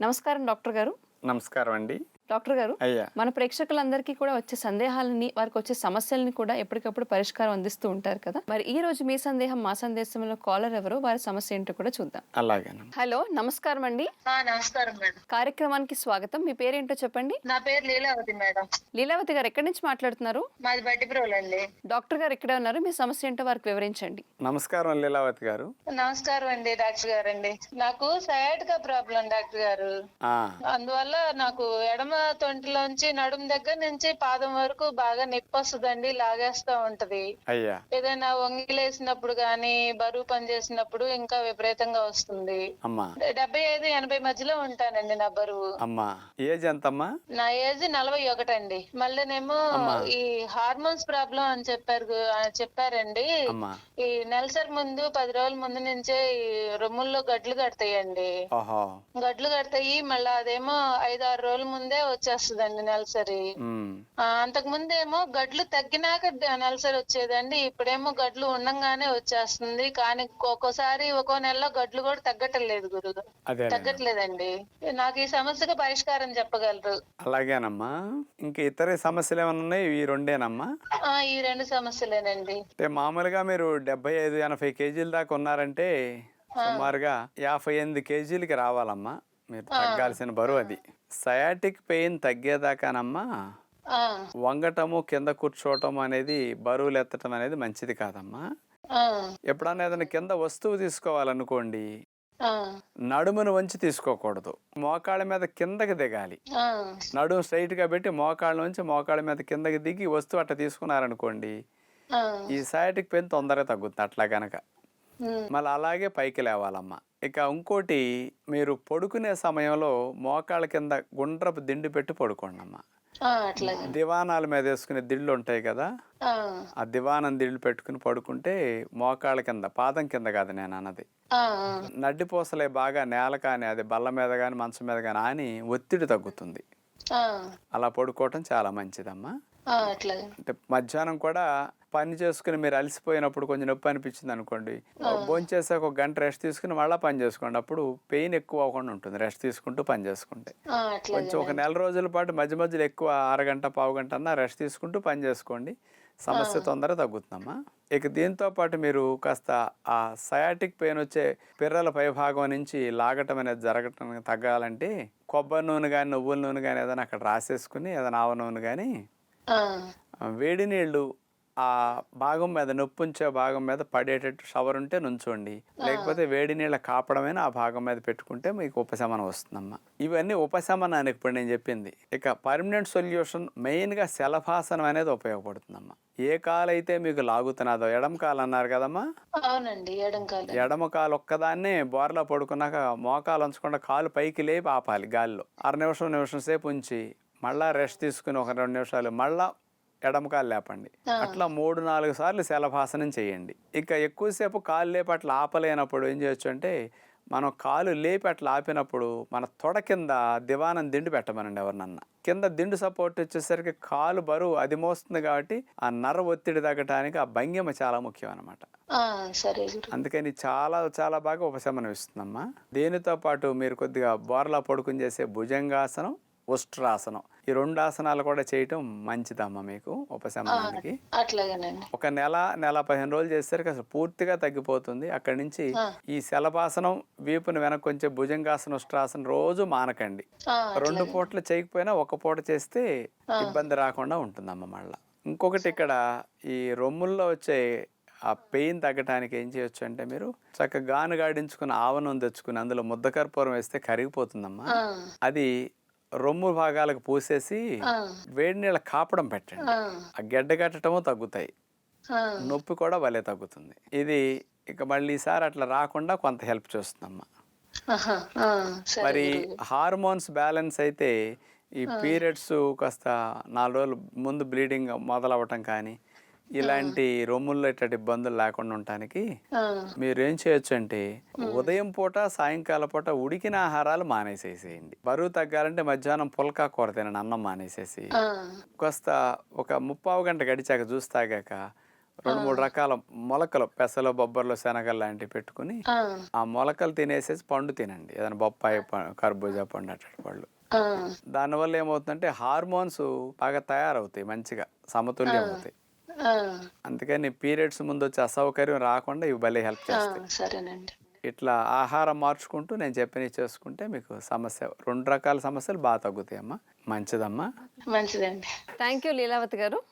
నమస్కారం డాక్టర్ గారు. నమస్కారం అండి. డాక్టర్ గారు మన ప్రేక్షకులందరికీ కూడా వచ్చే సందేహాలని వారికి వచ్చే సమస్యల్ని కూడా ఎప్పటికప్పుడు పరిష్కారం అందిస్తూ ఉంటారు కదా. మరి ఈ రోజు మీ సందేహం మా సందేశంలో కాలర్ ఎవరో వారి సమస్య ఏంటో కూడా చూద్దాం. అలాగేనమ్మా హలో నమస్కారం అండి. నమస్కారం మేడం. కార్యక్రమానికి స్వాగతం. మీ పేరేంటో చెప్పండి. నా పేరు లీలావతి మేడం. లీలావతి గారు ఎక్కడి నుంచి మాట్లాడుతున్నారు? మాది బట్టిప్రోలు అండి. డాక్టర్ గారు ఇక్కడే ఉన్నారు. మీ సమస్య ఏంటో వారికి వివరించండి. నమస్కారం లీలావతి గారు. నమస్కారం అండి డాక్టర్ గారు అండి నాకు సయాటికా ప్రాబ్లం డాక్టర్ గారు. ఆ, అందువల్ల నాకు ఎడమ తొంటిలోంచి నడుము దగ్గర నుంచి పాదం వరకు బాగా నొప్పి వస్తుందండి లాగేస్తా ఉంటది. అయ్యా. ఏదైనా వంగిలేసినప్పుడు గాని బరువు పని చేసినప్పుడు ఇంకా విపరీతంగా వస్తుంది. అమ్మా. డెబ్బై ఐదు ఎనభై మధ్యలో ఉంటానండి నా బరువు. అమ్మా. ఏజ్ ఎంతమ్మా? నా ఏజ్ నలభై ఒకటండి. మళ్ళీనేమో ఈ హార్మోన్స్ ప్రాబ్లం అని చెప్పారు చెప్పారండి. అమ్మా. ఈ నెలసరి ముందు పది రోజుల ముందు నుంచే ఈ రొమ్ముల్లో గడ్లు కడతాయండి. గడ్లు కడతాయి మళ్ళీ అదేమో ఐదు ఆరు రోజుల ముందే వచ్చేస్తుందండి నెలసరి. అంతకు ముందేమో గడ్లు తగ్గినాక నెలసరి వచ్చేదండి ఇప్పుడేమో గడ్లు ఉండంగానే వచ్చేస్తుంది కానీ ఒక్కోసారి ఒక్కో నెలలో గడ్లు కూడా తగ్గట్లేదు గురు. తగ్గట్లేదండి. నాకు ఈ సమస్యకు పరిష్కారం చెప్పగలరు. అలాగేనమ్మా. ఇంకా ఇతర సమస్యలు ఏమైనా ఉన్నాయి? ఈ రెండేనమ్మా? ఈ రెండు సమస్యలేనండి. అంటే మామూలుగా మీరు డెబ్బై ఐదు ఎనభై కేజీల దాకా ఉన్నారంటే సుమారుగా యాభై ఎనిమిది కేజీలకి రావాలమ్మా. మీరు తగ్గాల్సిన బరువు అది. Sciatic pain తగ్గేదాకానమ్మా. వంగటము కింద కూర్చోవటం అనేది బరువులు ఎత్తటం అనేది మంచిది కాదమ్మా. ఎప్పుడన్నా ఏదైనా కింద వస్తువు తీసుకోవాలనుకోండి నడుమును వంచి తీసుకోకూడదు. మోకాళ్ళ మీద కిందకి దిగాలి. నడుము straight గా పెట్టి మోకాళ్ళ నుంచి మోకాళ్ళ మీద కిందకి దిగి వస్తువు అట్ట తీసుకున్నారనుకోండి ఈ సయాటిక్ పెయిన్ తొందరగా తగ్గుతుంది అట్లా గనక. మళ్ళీ అలాగే పైకి లేవాలమ్మా. ఇక ఇంకోటి మీరు పడుకునే సమయంలో మోకాళ్ళ కింద గుండ్రపు దిండు పెట్టి పడుకోండి అమ్మా. దివానాల మీద వేసుకునే దిళ్ళు ఉంటాయి కదా ఆ. దివానం దిళ్ళు పెట్టుకుని పడుకుంటే మోకాళ్ళ కింద పాదం కింద కాదు నేను అన్నది. నడ్డిపూసలే బాగా నేల కానీ అది బల్ల మీద కానీ మంచం మీద కానీ ఆని ఒత్తిడి తగ్గుతుంది. అలా పడుకోవటం చాలా మంచిదమ్మా. అంటే మధ్యాహ్నం కూడా పని చేసుకుని మీరు అలసిపోయినప్పుడు కొంచెం నొప్పి అనిపించింది అనుకోండి. భోంచేసాక ఒక గంట రెస్ట్ తీసుకుని మళ్ళీ పని చేసుకోండి. అప్పుడు పెయిన్ ఎక్కువ అవ్వకుండా ఉంటుంది. రెస్ట్ తీసుకుంటూ పని చేసుకుంటే. కొంచెం ఒక నెల రోజుల పాటు మధ్య మధ్యలో ఎక్కువ అరగంట పావు గంట అన్నా రెస్ట్ తీసుకుంటూ పని చేసుకోండి. సమస్య తొందరగా తగ్గుతుందమ్మా. ఇక దీంతో పాటు మీరు కాస్త ఆ సయాటిక్ పెయిన్ వచ్చే పిర్రల పై భాగం నుంచి లాగటం అనేది జరగటం తగ్గాలంటే కొబ్బరి నూనె కానీ నువ్వుల నూనె కానీ ఏదైనా అక్కడ రాసేసుకుని ఏదైనా ఆవ నూనె కానీ వేడి నీళ్ళు ఆ భాగం మీద నొప్పి ఉంచే భాగం మీద పడేటట్టు షవర్ ఉంటే నుంచోండి. లేకపోతే వేడి నీళ్ళ కాపడమైన ఆ భాగం మీద పెట్టుకుంటే మీకు ఉపశమనం వస్తుందమ్మా. ఇవన్నీ ఉపశమనానికి ఇప్పుడు నేను చెప్పింది. ఇక పర్మనెంట్ సొల్యూషన్ మెయిన్గా శలభాసనం అనేది ఉపయోగపడుతుందమ్మా. ఏ కాలు అయితే మీకు లాగుతున్నదో ఎడమ కాలు అన్నారు కదమ్మా? అవునండి ఎడమ కాలు. ఒక్కదాన్నే బోర్లా పడుకున్నాక మోకాలు ఉంచకుండా కాలు పైకి లేపి ఆపాలి గాలిలో. అర నిమిషం నిమిషం సేపు ఉంచి మళ్ళా రెస్ట్ తీసుకుని ఒక రెండు నిమిషాలు మళ్ళా ఎడమ కాలు లేపండి. అట్లా మూడు నాలుగు సార్లు శలభాసనం చేయండి. ఇక ఎక్కువసేపు కాలు లేపి అట్లా ఆపలేనప్పుడు ఏం చేయొచ్చు అంటే మనం కాలు లేపి అట్లా ఆపినప్పుడు మన తొడ కింద దివానం దిండు పెట్టమనండి ఎవరినన్నా. కింద దిండు సపోర్ట్ వచ్చేసరికి కాలు బరువు అది మోస్తుంది కాబట్టి ఆ నర ఒత్తిడి తగ్గటానికి ఆ భంగిమ చాలా ముఖ్యం అన్నమాట ఆ సరే గురు. అందుకని చాలా చాలా బాగా ఉపశమనం ఇస్తుందమ్మా. దీనితో పాటు మీరు కొద్దిగా బోర్లా పడుకుని చేసే భుజంగాసనం ఉష్ట్రాసనం ఈ రెండు ఆసనాలు కూడా చేయటం మంచిదమ్మా మీకు ఉపశమనానికి. ఒక నెల నెల పదిహేను రోజులు చేసేసరికి అసలు పూర్తిగా తగ్గిపోతుంది. అక్కడి నుంచి ఈ శలభాసనం వీపుని వెనక్కి కొంచెం భుజంగాసనం ఉష్ట్రాసనం రోజు మానకండి. రెండు పూటలు చేయకపోయినా ఒక పూట చేస్తే ఇబ్బంది రాకుండా ఉంటుందమ్మ మళ్ళా. ఇంకొకటి ఇక్కడ ఈ రొమ్ముల్లో వచ్చే ఆ పెయిన్ తగ్గటానికి ఏం చేయొచ్చు అంటే మీరు చక్కగా గాను గాడించుకుని ఆవనం తెచ్చుకుని అందులో ముద్దకర్పూరం వేస్తే కరిగిపోతుందమ్మా. అది రొమ్ము భాగాలకు పూసేసి వేడి నీళ్ళ కాపడం పెట్టండి. ఆ. గడ్డ కట్టడము తగ్గుతాయి. నొప్పి కూడా భలే తగ్గుతుంది. ఇది ఇక మళ్ళీ ఈసారి అట్లా రాకుండా కొంత హెల్ప్ చేస్తుందమ్మా. సరే మరి హార్మోన్స్ బ్యాలెన్స్ అయితే ఈ పీరియడ్స్ కాస్త నాలుగు రోజులు ముందు బ్లీడింగ్ మొదలవటం కానీ ఇలాంటి రొమ్ముల్లో ఇట్లాంటి ఇబ్బందులు లేకుండా ఉండటానికి మీరు ఏం చేయొచ్చు అంటే ఉదయం పూట సాయంకాలం పూట ఉడికిన ఆహారాలు మానేసేసేయండి. బరువు తగ్గాలంటే మధ్యాహ్నం పుల్కా కూర తినండి అన్నం మానేసేసి కాస్త ఒక ముప్పావు గంట గడిచాక జ్యూస్ తాగాక రెండు మూడు రకాల మొలకలు పెసలు బొబ్బర్లు శనగలు లాంటివి పెట్టుకుని ఆ, మొలకలు తినేసేసి పండు తినండి. ఏదైనా బొప్పాయి కర్బూజా పండు అటువంటి పళ్ళు దానివల్ల ఏమవుతుందంటే హార్మోన్స్ బాగా తయారవుతాయి మంచిగా సమతుల్యం అవుతాయి. అందుకని పీరియడ్స్ ముందు వచ్చే అసౌకర్యం రాకుండా ఇవి భలే హెల్ప్ చేస్తాయి. సరేనండి. ఇట్లా ఆహారం మార్చుకుంటూ నేను చెప్పినవి చేసుకుంటే మీకు సమస్య రెండు రకాల సమస్యలు బాగా తగ్గుతాయి అమ్మా మంచిదమ్మా. మంచిదండి. థ్యాంక్ యూ లీలావతి గారు.